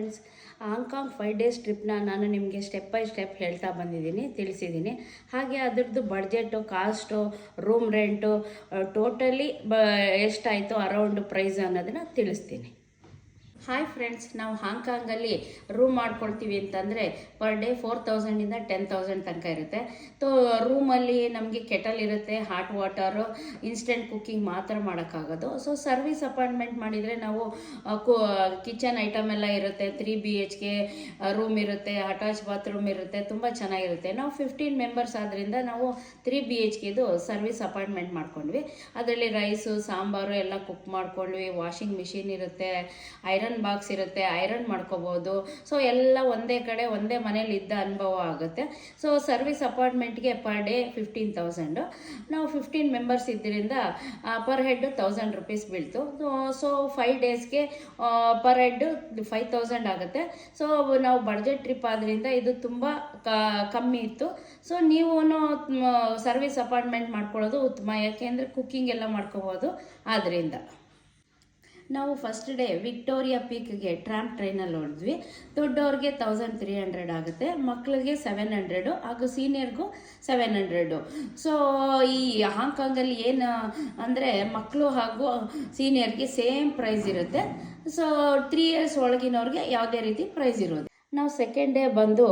Friends Hong Kong five days ಟ್ರಿಪ್ನ ನಾನು ನಿಮಗೆ step by step ಹೇಳ್ತಾ ಬಂದಿದ್ದೀನಿ, ತಿಳಿಸಿದ್ದೀನಿ. ಹಾಗೆ ಅದರದ್ದು budget cost room rent totally ಬ, ಎಷ್ಟಾಯಿತು ಅರೌಂಡ್ ಪ್ರೈಸ್ ಅನ್ನೋದನ್ನು ತಿಳಿಸ್ತೀನಿ. ಹಾಯ್ ಫ್ರೆಂಡ್ಸ್ ನಾವು ಹಾಂಗ್ಕಾಂಗಲ್ಲಿ ರೂಮ್ ಮಾಡ್ಕೊಳ್ತೀವಿ ಅಂತಂದರೆ ಪರ್ ಡೇ ಫೋರ್ ತೌಸಂಡಿಂದ ಟೆನ್ ತೌಸಂಡ್ ತನಕ ಇರುತ್ತೆ. ತೋ ರೂಮಲ್ಲಿ ನಮಗೆ ಕೆಟಲ್ ಇರುತ್ತೆ ಹಾಟ್ ವಾಟರು ಇನ್ಸ್ಟೆಂಟ್ ಕುಕ್ಕಿಂಗ್ ಮಾತ್ರ ಮಾಡೋಕ್ಕಾಗೋದು. ಸೊ ಸರ್ವಿಸ್ ಅಪಾಯಿಂಟ್ಮೆಂಟ್ ಮಾಡಿದರೆ ನಾವು ಕಿಚನ್ ಐಟಮ್ ಎಲ್ಲ ಇರುತ್ತೆ ತ್ರೀ ಬಿ ಎಚ್ ರೂಮ್ ಇರುತ್ತೆ ಅಟ್ಯಾಚ್ ಬಾತ್ರೂಮ್ ಇರುತ್ತೆ, ತುಂಬ ಚೆನ್ನಾಗಿರುತ್ತೆ. ನಾವು ಫಿಫ್ಟೀನ್ ಮೆಂಬರ್ಸ್ ಆದ್ದರಿಂದ ನಾವು ತ್ರೀ ಬಿ ಎಚ್ ಕೆದು ಸರ್ವಿಸ್ ಅಪಾಯಿಂಟ್ಮೆಂಟ್ ಮಾಡ್ಕೊಂಡ್ವಿ. ಅದರಲ್ಲಿ ರೈಸು ಸಾಂಬಾರು ಎಲ್ಲ ಕುಕ್ ಮಾಡ್ಕೊಂಡ್ವಿ. ವಾಷಿಂಗ್ ಮಿಷಿನ್ ಇರುತ್ತೆ ಐರನ್ ಬಾಕ್ಸ್ ಇರುತ್ತೆ ಐರನ್ ಮಾಡ್ಕೋಬೋದು. ಸೊ ಎಲ್ಲ ಒಂದೇ ಕಡೆ, ಒಂದೇ ಮನೇಲಿ ಇದ್ದ ಅನುಭವ ಆಗುತ್ತೆ. ಸೊ ಸರ್ವಿಸ್ ಅಪಾರ್ಟ್ಮೆಂಟ್ಗೆ ಪರ್ ಡೇ ಫಿಫ್ಟೀನ್ ತೌಸಂಡು ನಾವು ಫಿಫ್ಟೀನ್ ಮೆಂಬರ್ಸ್ ಇದ್ದರಿಂದ ಪರ್ ಹೆಡ್ ತೌಸಂಡ್ ರುಪೀಸ್ ಬೀಳ್ತು. ಸೊ ಫೈವ್ ಡೇಸ್ಗೆ ಪರ್ ಹೆಡ್ ಫೈವ್ ತೌಸಂಡ್ ಆಗುತ್ತೆ. ಸೊ ನಾವು ಬಡ್ಜೆಟ್ ಟ್ರಿಪ್ ಆದ್ದರಿಂದ ಇದು ತುಂಬ ಕಮ್ಮಿ ಇತ್ತು. ಸೊ ನೀವು ಸರ್ವಿಸ್ ಅಪಾರ್ಟ್ಮೆಂಟ್ ಮಾಡ್ಕೊಳ್ಳೋದು ಉತ್ತಮ. ಯಾಕೆಂದರೆ ಕುಕ್ಕಿಂಗ್ ಎಲ್ಲ ಮಾಡ್ಕೋಬೋದು ಆದ್ದರಿಂದ ನಾವು ಫಸ್ಟ್ ಡೇ ವಿಕ್ಟೋರಿಯಾ ಪೀಕ್ಗೆ ಟ್ರಾಮ್ ಟ್ರೈನಲ್ಲಿ ಹೊಡೆದ್ವಿ. ದೊಡ್ಡವ್ರಿಗೆ ತೌಸಂಡ್ ತ್ರೀ ಹಂಡ್ರೆಡ್ ಆಗುತ್ತೆ ಮಕ್ಕಳಿಗೆ ಸೆವೆನ್ ಹಂಡ್ರೆಡು ಹಾಗೂ ಸೀನಿಯರ್ಗೂ ಸೆವೆನ್ ಹಂಡ್ರೆಡು ಸೊ ಈ ಹಾಂಗ್ಕಾಂಗಲ್ಲಿ ಏನು, ಅಂದರೆ ಮಕ್ಕಳು ಹಾಗೂ ಸೀನಿಯರ್ಗೆ ಸೇಮ್ ಪ್ರೈಸ್ ಇರುತ್ತೆ. ಸೊ ತ್ರೀ ಇಯರ್ಸ್ ಒಳಗಿನವ್ರಿಗೆ ಯಾವುದೇ ರೀತಿ ಪ್ರೈಸ್ ಇರೋದು ನಾವು ಸೆಕೆಂಡ್ ಡೇ ಬಂದು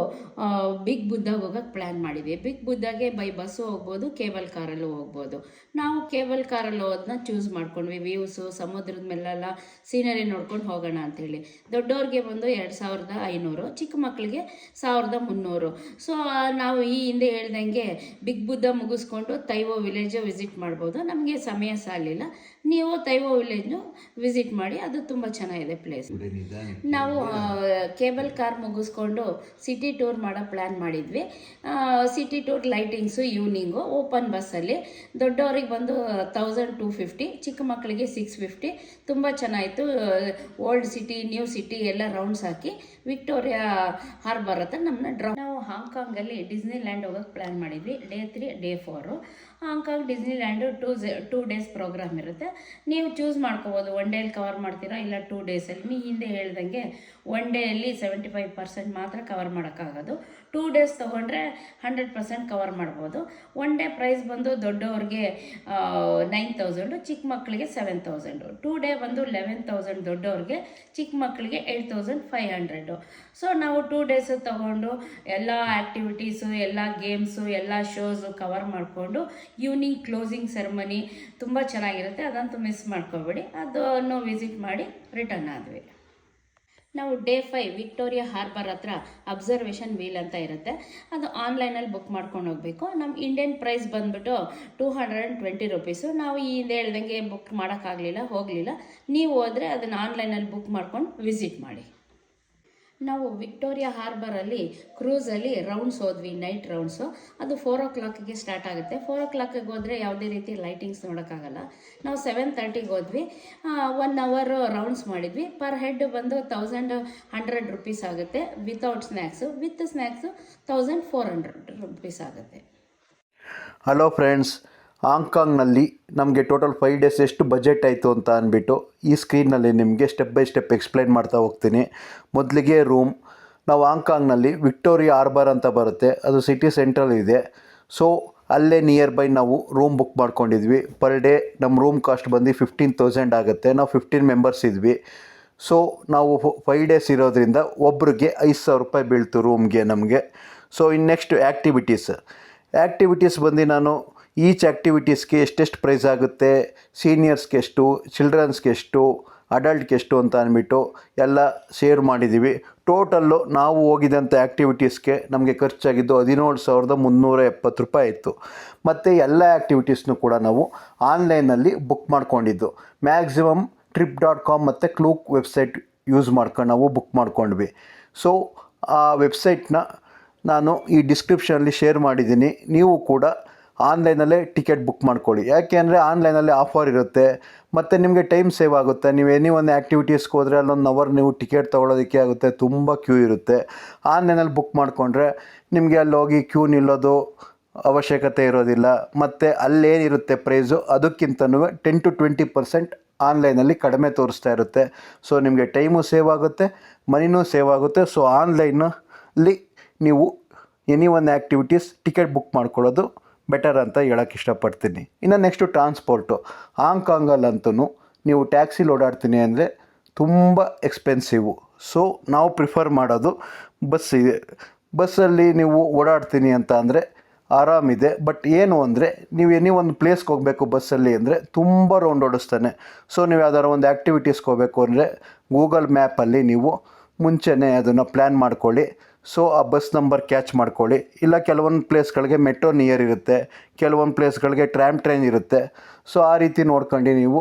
ಬಿಗ್ ಬುದ್ಧ ಹೋಗೋಕ್ಕೆ ಪ್ಲ್ಯಾನ್ ಮಾಡಿದ್ವಿ. ಬಿಗ್ ಬುದ್ಧಾಗೆ ಬೈ ಬಸ್ಸು ಹೋಗ್ಬೋದು ಕೇಬಲ್ ಕಾರಲ್ಲೂ ಹೋಗ್ಬೋದು. ನಾವು ಕೇಬಲ್ ಕಾರಲ್ಲಿ ಹೋದನ್ನ ಚೂಸ್ ಮಾಡ್ಕೊಂಡ್ವಿ. ವ್ಯೂಸು ಸಮುದ್ರದ ಮೇಲೆಲ್ಲ ಸೀನರಿ ನೋಡ್ಕೊಂಡು ಹೋಗೋಣ ಅಂಥೇಳಿ ದೊಡ್ಡವ್ರಿಗೆ ಬಂದು ಎರಡು ಸಾವಿರದ ಐನೂರು ಚಿಕ್ಕ ಮಕ್ಕಳಿಗೆ ಸಾವಿರದ ಮುನ್ನೂರು. ಸೊ ನಾವು ಈ ಹಿಂದೆ ಹೇಳ್ದಂಗೆ ಬಿಗ್ ಬುದ್ಧ ಮುಗಿಸ್ಕೊಂಡು ತೈವೋ ವಿಲೇಜು ವಿಸಿಟ್ ಮಾಡ್ಬೋದು. ನಮಗೆ ಸಮಯ ಸಾಲಿಲ್ಲ ನೀವು ತೈವೋ ವಿಲೇಜ್ನು ವಿಸಿಟ್ ಮಾಡಿ ಅದು ತುಂಬ ಚೆನ್ನಾಗಿದೆ ಪ್ಲೇಸ್ ನಾವು ಕೇಬಲ್ ಕಾರ್ ಮುಗಿಸ್ಕೊಂಡು ಸಿಟಿ ಟೂರ್ ಮಾಡೋ ಪ್ಲ್ಯಾನ್ ಮಾಡಿದ್ವಿ. City tour lightings evening open ಬಸ್ಸಲ್ಲಿ ದೊಡ್ಡವ್ರಿಗೆ ಬಂದು ತೌಸಂಡ್ ಟೂ ಫಿಫ್ಟಿ ಚಿಕ್ಕ ಮಕ್ಕಳಿಗೆ ಸಿಕ್ಸ್ ಫಿಫ್ಟಿ ತುಂಬ ಚೆನ್ನಾಯಿತು ಓಲ್ಡ್ ಸಿಟಿ ನ್ಯೂ ಸಿಟಿ ಎಲ್ಲ ರೌಂಡ್ಸ್ ಹಾಕಿ ವಿಕ್ಟೋರಿಯಾ ಹಾರ್ಬರ್ ಹತ್ರ ನಮ್ಮನ್ನ ಡ್ರಾ ನಾವು ಹಾಂಗ್ಕಾಂಗಲ್ಲಿ ಡಿಸ್ನಿ ಲ್ಯಾಂಡ್ ಹೋಗೋಕ್ಕೆ ಪ್ಲ್ಯಾನ್ ಮಾಡಿದ್ವಿ. Day three day four Hong Kong Disneyland two two days program ಇರುತ್ತೆ. ನೀವು ಚೂಸ್ ಮಾಡ್ಕೋಬೋದು, ಒನ್ ಡೇಲಿ ಕವರ್ ಮಾಡ್ತೀರಾ ಇಲ್ಲ ಟೂ ಡೇಸಲ್ಲಿ? ನೀ ಹಿಂದೆ ಹೇಳ್ದಂಗೆ ಒನ್ ಡೇಯಲ್ಲಿ ಸೆವೆಂಟಿ ಫೈವ್ ಪರ್ಸೆಂಟ್ ಮಾತ್ರ ಕವರ್ ಮಾಡೋಕ್ಕಾಗೋದು. ಟೂ ಡೇಸ್ ತೊಗೊಂಡ್ರೆ ಹಂಡ್ರೆಡ್ ಪರ್ಸೆಂಟ್ ಕವರ್ ಮಾಡ್ಬೋದು. ಒನ್ ಡೇ ಪ್ರೈಸ್ ಬಂದು ದೊಡ್ಡವ್ರಿಗೆ ನೈನ್ ತೌಸಂಡು, ಚಿಕ್ಕ ಮಕ್ಕಳಿಗೆ ಸೆವೆನ್ ತೌಸಂಡು. ಟೂ ಡೇ ಬಂದು ಲೆವೆನ್ ತೌಸಂಡ್ ದೊಡ್ಡವ್ರಿಗೆ, ಚಿಕ್ಕ ಮಕ್ಕಳಿಗೆ eight thousand five hundred. So ನಾವು ಟೂ ಡೇಸು ತೊಗೊಂಡು ಎಲ್ಲ ಆ್ಯಕ್ಟಿವಿಟೀಸು ಎಲ್ಲ ಗೇಮ್ಸು, ಎಲ್ಲ ಶೋಸು ಕವರ್ ಮಾಡಿಕೊಂಡು ಈವ್ನಿಂಗ್ ಕ್ಲೋಸಿಂಗ್ ಸೆರೆಮನಿ ತುಂಬ ಚೆನ್ನಾಗಿರುತ್ತೆ. ಅದಂತೂ ಮಿಸ್ ಮಾಡ್ಕೋಬೇಡಿ. ಅದನ್ನು ವಿಸಿಟ್ ಮಾಡಿ ರಿಟರ್ನ್ ಆದ್ವಿ. ನಾವು ಡೇ ಫೈವ್ ವಿಕ್ಟೋರಿಯಾ ಹಾರ್ಬರ್ ಹತ್ರ ಅಬ್ಸರ್ವೇಷನ್ ವೀಲ್ ಅಂತ ಇರುತ್ತೆ. ಅದು ಆನ್ಲೈನಲ್ಲಿ ಬುಕ್ ಮಾಡ್ಕೊಂಡು ಹೋಗಬೇಕು. ನಮ್ಮ ಇಂಡಿಯನ್ ಪ್ರೈಸ್ ಬಂದ್ಬಿಟ್ಟು two hundred and twenty rupees ನಾವು ಈ ಹಿಂದೆ ಹೇಳ್ದಂಗೆ ಬುಕ್ ಮಾಡೋಕ್ಕಾಗಲಿಲ್ಲ, ಹೋಗಲಿಲ್ಲ. ನೀವು ಹೋದರೆ ಅದನ್ನು ಆನ್ಲೈನಲ್ಲಿ ಬುಕ್ ಮಾಡ್ಕೊಂಡು ವಿಸಿಟ್ ಮಾಡಿ. ನಾವು ವಿಕ್ಟೋರಿಯಾ ಹಾರ್ಬರಲ್ಲಿ ಕ್ರೂಸಲ್ಲಿ ರೌಂಡ್ಸ್ ಹೋದ್ವಿ, ನೈಟ್ ರೌಂಡ್ಸು. ಅದು ಫೋರ್ ಓ ಕ್ಲಾಕಿಗೆ ಸ್ಟಾರ್ಟ್ ಆಗುತ್ತೆ. ಫೋರ್ ಓ ಕ್ಲಾಕಿಗೆ ಹೋದರೆ ಯಾವುದೇ ರೀತಿ ಲೈಟಿಂಗ್ಸ್ ನೋಡೋಕ್ಕಾಗಲ್ಲ. ನಾವು ಸೆವೆನ್ ತರ್ಟಿಗೆ ಹೋದ್ವಿ. ಒನ್ ಅವರ್ ರೌಂಡ್ಸ್ ಮಾಡಿದ್ವಿ. ಪರ್ ಹೆಡ್ ಬಂದು ತೌಸಂಡ್ ಹಂಡ್ರೆಡ್ ರುಪೀಸ್ ಆಗುತ್ತೆ without snacks with snacks thousand four hundred rupees ಆಗುತ್ತೆ. ಹಲೋ ಫ್ರೆಂಡ್ಸ್ ಹಾಂಗ್ಕಾಂಗ್ನಲ್ಲಿ ನಮಗೆ ಟೋಟಲ್ ಫೈವ್ ಡೇಸ್ ಎಷ್ಟು ಬಜೆಟ್ ಆಯಿತು ಅಂತ ಅಂದ್ಬಿಟ್ಟು ಈ ಸ್ಕ್ರೀನ್ನಲ್ಲಿ ನಿಮಗೆ ಸ್ಟೆಪ್ ಬೈ ಸ್ಟೆಪ್ ಎಕ್ಸ್ಪ್ಲೈನ್ ಮಾಡ್ತಾ ಹೋಗ್ತೀನಿ. ಮೊದಲಿಗೆ ರೂಮ್, ನಾವು ಹಾಂಗ್ಕಾಂಗ್ನಲ್ಲಿ ವಿಕ್ಟೋರಿಯಾ ಆರ್ಬರ್ ಅಂತ ಬರುತ್ತೆ, ಅದು ಸಿಟಿ ಸೆಂಟ್ರಲ್ ಇದೆ. ಸೊ, ಅಲ್ಲೇ ನಿಯರ್ ಬೈ ನಾವು ರೂಮ್ ಬುಕ್ ಮಾಡ್ಕೊಂಡಿದ್ವಿ. ಪರ್ ಡೇ ನಮ್ಮ ರೂಮ್ ಕಾಸ್ಟ್ ಬಂದು ಫಿಫ್ಟೀನ್ ತೌಸಂಡ್ ಆಗುತ್ತೆ. ನಾವು ಫಿಫ್ಟೀನ್ ಮೆಂಬರ್ಸ್ ಇದ್ವಿ. ಸೊ, ನಾವು ಫೈವ್ ಡೇಸ್ ಇರೋದ್ರಿಂದ ಒಬ್ರಿಗೆ ಐದು ಸಾವಿರ ರೂಪಾಯಿ ಬೀಳ್ತು ರೂಮ್ಗೆ ನಮಗೆ. ಸೊ ಇನ್ನು ನೆಕ್ಸ್ಟ್ ಆ್ಯಕ್ಟಿವಿಟೀಸ್ ಆ್ಯಕ್ಟಿವಿಟೀಸ್ ಬಂದು ನಾನು ಈಚ್ ಆ್ಯಕ್ಟಿವಿಟೀಸ್ಗೆ ಎಷ್ಟೆಷ್ಟು ಪ್ರೈಸ್ ಆಗುತ್ತೆ ಸೀನಿಯರ್ಸ್ಗೆ ಎಷ್ಟು ಚಿಲ್ಡ್ರನ್ಸ್ಗೆ ಎಷ್ಟು ಅಡಲ್ಟ್ಗೆ ಎಷ್ಟು ಅಂತ ಅಂದ್ಬಿಟ್ಟು ಎಲ್ಲ ಶೇರ್ ಮಾಡಿದ್ದೀವಿ ಟೋಟಲ್ಲು ನಾವು ಹೋಗಿದಂಥ ಆ್ಯಕ್ಟಿವಿಟೀಸ್ಗೆ ನಮಗೆ ಖರ್ಚಾಗಿದ್ದು ಹದಿನೇಳು ಸಾವಿರದ ಮುನ್ನೂರ ಎಪ್ಪತ್ತು ರೂಪಾಯಿ ಇತ್ತು ಮತ್ತು ಎಲ್ಲ ಆ್ಯಕ್ಟಿವಿಟೀಸ್ನು ಕೂಡ ನಾವು ಆನ್ಲೈನಲ್ಲಿ ಬುಕ್ ಮಾಡ್ಕೊಂಡಿದ್ದು. ಮ್ಯಾಕ್ಸಿಮಮ್ ಟ್ರಿಪ್ ಡಾಟ್ ಕಾಮ್ ಮತ್ತು ಕ್ಲೂಕ್ ವೆಬ್ಸೈಟ್ ಯೂಸ್ ಮಾಡ್ಕೊಂಡು ನಾವು ಬುಕ್ ಮಾಡ್ಕೊಂಡ್ವಿ. ಸೊ ಆ ವೆಬ್ಸೈಟ್ನ ನಾನು ಈ ಡಿಸ್ಕ್ರಿಪ್ಷನಲ್ಲಿ ಶೇರ್ ಮಾಡಿದ್ದೀನಿ. ನೀವು ಕೂಡ ಆನ್ಲೈನಲ್ಲೇ ಟಿಕೆಟ್ ಬುಕ್ ಮಾಡ್ಕೊಳ್ಳಿ. ಯಾಕೆ ಅಂದರೆ ಆನ್ಲೈನಲ್ಲಿ ಆಫರ್ ಇರುತ್ತೆ, ಮತ್ತು ನಿಮಗೆ ಟೈಮ್ ಸೇವ್ ಆಗುತ್ತೆ. ನೀವು ಎನಿ ಒಂದು ಆ್ಯಕ್ಟಿವಿಟೀಸ್ಗೆ ಹೋದರೆ ಅಲ್ಲೊಂದು ಅವರ್ ನೀವು ಟಿಕೆಟ್ ತೊಗೊಳೋದಕ್ಕೆ ಆಗುತ್ತೆ, ತುಂಬ ಕ್ಯೂ ಇರುತ್ತೆ. ಆನ್ಲೈನಲ್ಲಿ ಬುಕ್ ಮಾಡಿಕೊಂಡ್ರೆ ನಿಮಗೆ ಅಲ್ಲಿ ಹೋಗಿ ಕ್ಯೂ ನಿಲ್ಲೋದು ಅವಶ್ಯಕತೆ ಇರೋದಿಲ್ಲ. ಮತ್ತು ಅಲ್ಲೇನಿರುತ್ತೆ ಪ್ರೈಸು ಅದಕ್ಕಿಂತನೂ ಟೆನ್ ಟು ಟ್ವೆಂಟಿ ಪರ್ಸೆಂಟ್ ಆನ್ಲೈನಲ್ಲಿ ಕಡಿಮೆ ತೋರಿಸ್ತಾ ಇರುತ್ತೆ. ಸೊ ನಿಮಗೆ ಟೈಮು ಸೇವ್ ಆಗುತ್ತೆ ಮನಿನೂ ಸೇವ್ ಆಗುತ್ತೆ. ಸೊ ಆನ್ಲೈನಲ್ಲಿ ನೀವು any one activities ticket book ಮಾಡ್ಕೊಳ್ಳೋದು ಬೆಟರ್ ಅಂತ ಹೇಳೋಕ್ಕೆ ಇಷ್ಟಪಡ್ತೀನಿ. ಇನ್ನು ನೆಕ್ಸ್ಟು ಟ್ರಾನ್ಸ್ಪೋರ್ಟು ಹಾಂಗ್ಕಾಂಗಲ್ಲಂತೂ ನೀವು ಟ್ಯಾಕ್ಸಿಲಿ ಓಡಾಡ್ತೀನಿ ಅಂದರೆ ತುಂಬ ಎಕ್ಸ್ಪೆನ್ಸಿವು ಸೊ ನಾವು ಪ್ರಿಫರ್ ಮಾಡೋದು ಬಸ್ ಇದೆ. ಬಸ್ಸಲ್ಲಿ ನೀವು ಓಡಾಡ್ತೀನಿ ಅಂತ ಅಂದರೆ ಆರಾಮಿದೆ. ಬಟ್ ಏನು ಅಂದರೆ ನೀವು ಎನಿ ಒಂದು ಪ್ಲೇಸ್ಗೆ ಹೋಗಬೇಕು ಬಸ್ಸಲ್ಲಿ ಅಂದರೆ ತುಂಬ ರೌಂಡ್ ಓಡಿಸ್ತಾನೆ. ಸೊ ನೀವು ಯಾವ್ದಾದ್ರು ಒಂದು ಆ್ಯಕ್ಟಿವಿಟೀಸ್ಗೆ ಹೋಗಬೇಕು ಅಂದರೆ ಗೂಗಲ್ ಮ್ಯಾಪಲ್ಲಿ ನೀವು ಮುಂಚೆನೇ ಅದನ್ನು ಪ್ಲ್ಯಾನ್ ಮಾಡ್ಕೊಳ್ಳಿ. ಸೊ ಆ ಬಸ್ ನಂಬರ್ ಕ್ಯಾಚ್ ಮಾಡ್ಕೊಳ್ಳಿ. ಇಲ್ಲ ಕೆಲವೊಂದು ಪ್ಲೇಸ್ಗಳಿಗೆ ಮೆಟ್ರೋ ನಿಯರ್ ಇರುತ್ತೆ. ಕೆಲವೊಂದು ಪ್ಲೇಸ್ಗಳಿಗೆ ಟ್ರ್ಯಾಮ್ ಟ್ರೈನ್ ಇರುತ್ತೆ. ಸೊ ಆ ರೀತಿ ನೋಡ್ಕೊಂಡು ನೀವು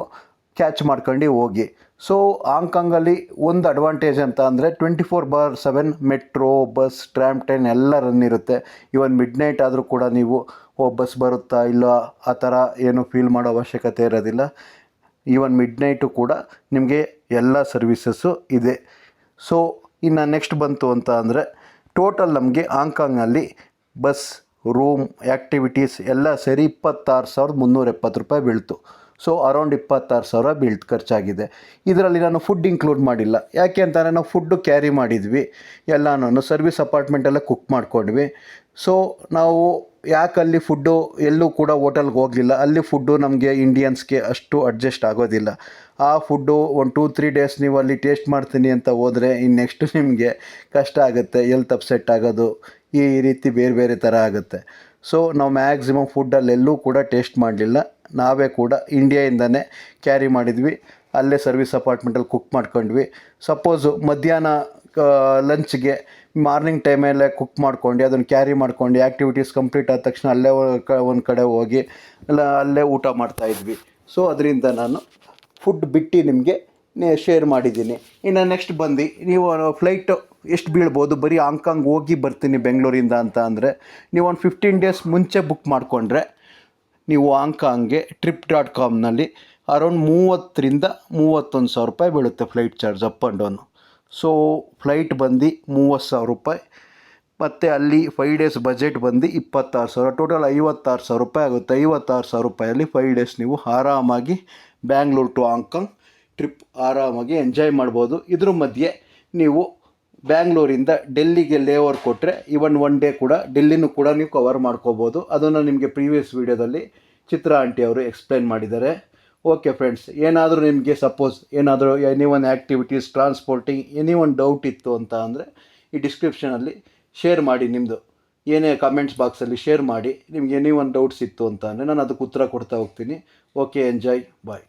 ಕ್ಯಾಚ್ ಮಾಡ್ಕೊಂಡು ಹೋಗಿ. ಸೊ ಹಾಂಗ್ಕಾಂಗಲ್ಲಿ ಒಂದು ಅಡ್ವಾಂಟೇಜ್ ಅಂತ ಅಂದರೆ twenty four bar seven metro bus tram train ಎಲ್ಲ ರನ್ ಇರುತ್ತೆ. ಇವನ್ ಮಿಡ್ ನೈಟ್ ಆದರೂ ಕೂಡ ನೀವು, ಓ ಬಸ್ ಬರುತ್ತಾ ಇಲ್ಲ, ಆ ಥರ ಏನು ಫೀಲ್ ಮಾಡೋ ಅವಶ್ಯಕತೆ ಇರೋದಿಲ್ಲ. ಈವನ್ ಮಿಡ್ ನೈಟು ಕೂಡ ನಿಮಗೆ ಎಲ್ಲ ಸರ್ವಿಸಸ್ಸು ಇದೆ. ಸೊ ಇನ್ನು ನೆಕ್ಸ್ಟ್ ಬಂತು ಅಂತ ಅಂದರೆ ಟೋಟಲ್ ನಮಗೆ ಹಾಂಗ್ಕಾಂಗ್ನಲ್ಲಿ ಬಸ್, ರೂಮ್ ಆ್ಯಕ್ಟಿವಿಟೀಸ್ ಎಲ್ಲ ಸೇರಿ ಇಪ್ಪತ್ತಾರು ಸಾವಿರದ ಮುನ್ನೂರ ಎಪ್ಪತ್ತು ರೂಪಾಯಿ ಬೀಳ್ತು. ಸೊ ಅರೌಂಡ್ ಇಪ್ಪತ್ತಾರು ಸಾವಿರ ಬೀಳ್ತು, ಖರ್ಚಾಗಿದೆ. ಇದರಲ್ಲಿ ನಾನು ಫುಡ್ ಇನ್ಕ್ಲೂಡ್ ಮಾಡಿಲ್ಲ. ಯಾಕೆ ಅಂತಂದರೆ ನಾವು ಫುಡ್ಡು ಕ್ಯಾರಿ ಮಾಡಿದ್ವಿ. ಎಲ್ಲನೂ ಸರ್ವಿಸ್ ಅಪಾರ್ಟ್ಮೆಂಟೆಲ್ಲ ಕುಕ್ ಮಾಡ್ಕೊಂಡ್ವಿ. ಸೊ ನಾವು ಯಾಕೆ ಅಲ್ಲಿ ಫುಡ್ಡು ಎಲ್ಲೂ ಕೂಡ ಹೋಟೆಲ್ಗೆ ಹೋಗಲಿಲ್ಲ? ಅಲ್ಲಿ ಫುಡ್ಡು ನಮಗೆ ಇಂಡಿಯನ್ಸ್ಗೆ ಅಷ್ಟು ಅಡ್ಜಸ್ಟ್ ಆಗೋದಿಲ್ಲ. ಆ ಫುಡ್ಡು ಒಂದು ಟೂ ತ್ರೀ ಡೇಸ್ ನೀವು ಅಲ್ಲಿ ಟೇಸ್ಟ್ ಮಾಡ್ತೀನಿ ಅಂತ ಹೋದರೆ ಇನ್ನು ನೆಕ್ಸ್ಟ್ ನಿಮಗೆ ಕಷ್ಟ ಆಗುತ್ತೆ ಎಲ್ತ್ ಅಪ್ಸೆಟ್ ಆಗೋದು, ಈ ರೀತಿ ಬೇರೆ ಬೇರೆ ಥರ ಆಗುತ್ತೆ. ಸೊ ನಾವು ಮ್ಯಾಕ್ಸಿಮಮ್ ಫುಡ್ಡಲ್ಲಿ ಎಲ್ಲೂ ಕೂಡ ಟೇಸ್ಟ್ ಮಾಡಲಿಲ್ಲ. ನಾವೇ ಕೂಡ ಇಂಡಿಯಾಯಿಂದನೇ ಕ್ಯಾರಿ ಮಾಡಿದ್ವಿ. ಅಲ್ಲೇ ಸರ್ವಿಸ್ ಅಪಾರ್ಟ್ಮೆಂಟಲ್ಲಿ ಕುಕ್ ಮಾಡ್ಕೊಂಡ್ವಿ. ಸಪೋಸು ಮಧ್ಯಾಹ್ನ ಲಂಚ್ಗೆ ಮಾರ್ನಿಂಗ್ ಟೈಮಲ್ಲೇ ಕುಕ್ ಮಾಡ್ಕೊಂಡು, ಅದನ್ನು ಕ್ಯಾರಿ ಮಾಡ್ಕೊಂಡು ಆ್ಯಕ್ಟಿವಿಟೀಸ್ ಕಂಪ್ಲೀಟ್ ಆದ ತಕ್ಷಣ ಅಲ್ಲೇ ಒಂದು ಕಡೆ ಹೋಗಿ ಎಲ್ಲ ಅಲ್ಲೇ ಊಟ ಮಾಡ್ತಾಯಿದ್ವಿ ಸೊ ಅದರಿಂದ ನಾನು ಫುಡ್ ಬಿಟ್ಟು ನಿಮಗೆ ಶೇರ್ ಮಾಡಿದ್ದೀನಿ. ಇನ್ನು ನೆಕ್ಸ್ಟ್ ಬಂದು, ನೀವು ಫ್ಲೈಟು ಎಷ್ಟು ಬೀಳ್ಬೋದು? ಬರೀ ಹಾಂಗ್ಕಾಂಗ್ ಹೋಗಿ ಬರ್ತೀನಿ ಬೆಂಗಳೂರಿಂದ ಅಂತ ಅಂದರೆ, ನೀವು ಒಂದು ಫಿಫ್ಟೀನ್ ಡೇಸ್ ಮುಂಚೆ ಬುಕ್ ಮಾಡಿಕೊಂಡ್ರೆ, ನೀವು ಹಾಂಗ್ಕಾಂಗ್ಗೆ ಟ್ರಿಪ್ ಡಾಟ್ ಕಾಮ್ನಲ್ಲಿ ಅರೌಂಡ್ ಮೂವತ್ತರಿಂದ ಮೂವತ್ತೊಂದು ಸಾವಿರ ರೂಪಾಯಿ ಬೀಳುತ್ತೆ flight charge up and down so flight ಬಂದು ಮೂವತ್ತು ಸಾವಿರ ರೂಪಾಯಿ. ಮತ್ತು ಅಲ್ಲಿ ಫೈವ್ ಡೇಸ್ ಬಜೆಟ್ ಬಂದು ಇಪ್ಪತ್ತಾರು ಸಾವಿರ. ಟೋಟಲ್ ಐವತ್ತಾರು ಸಾವಿರ ರೂಪಾಯಿ ಆಗುತ್ತೆ. ಐವತ್ತಾರು ಸಾವಿರ ರೂಪಾಯಲ್ಲಿ ಫೈವ್ ಡೇಸ್ ನೀವು ಆರಾಮಾಗಿ Bangalore to Hong Kong trip ಆರಾಮಾಗಿ ಎಂಜಾಯ್ ಮಾಡ್ಬೋದು. ಇದ್ರ ಮಧ್ಯೆ ನೀವು ಬ್ಯಾಂಗ್ಳೂರಿಂದ ಡೆಲ್ಲಿಗೆ ಲೇವರ್ ಕೊಟ್ಟರೆ ಇವನ್ ಒನ್ ಡೇ ಕೂಡ ಡೆಲ್ಲಿನೂ ಕೂಡ ನೀವು ಕವರ್ ಮಾಡ್ಕೋಬೋದು. ಅದನ್ನು ನಿಮಗೆ ಪ್ರೀವಿಯಸ್ ವೀಡಿಯೋದಲ್ಲಿ ಚಿತ್ರ ಆಂಟಿ ಅವರು ಎಕ್ಸ್ಪ್ಲೈನ್ ಮಾಡಿದ್ದಾರೆ. ಓಕೆ ಫ್ರೆಂಡ್ಸ್ ಏನಾದರೂ ನಿಮಗೆ ಸಪೋಸ್ ಏನಾದರೂ any one activities transporting any one doubt ಇತ್ತು ಅಂತ ಅಂದರೆ ಈ ಡಿಸ್ಕ್ರಿಪ್ಷನಲ್ಲಿ ಶೇರ್ ಮಾಡಿ ನಿಮ್ಮದು ಏನೇ ಕಮೆಂಟ್ಸ್ ಬಾಕ್ಸಲ್ಲಿ ಶೇರ್ ಮಾಡಿ, ನಿಮ್ಗೆ ಎನಿ ಒನ್ ಡೌಟ್ಸ್ ಇತ್ತು ಅಂತ ಅಂದರೆ ನಾನು ಅದಕ್ಕೆ ಉತ್ತರ ಕೊಡ್ತಾ ಹೋಗ್ತೀನಿ. ಓಕೆ ಎಂಜಾಯ್ ಬಾಯ್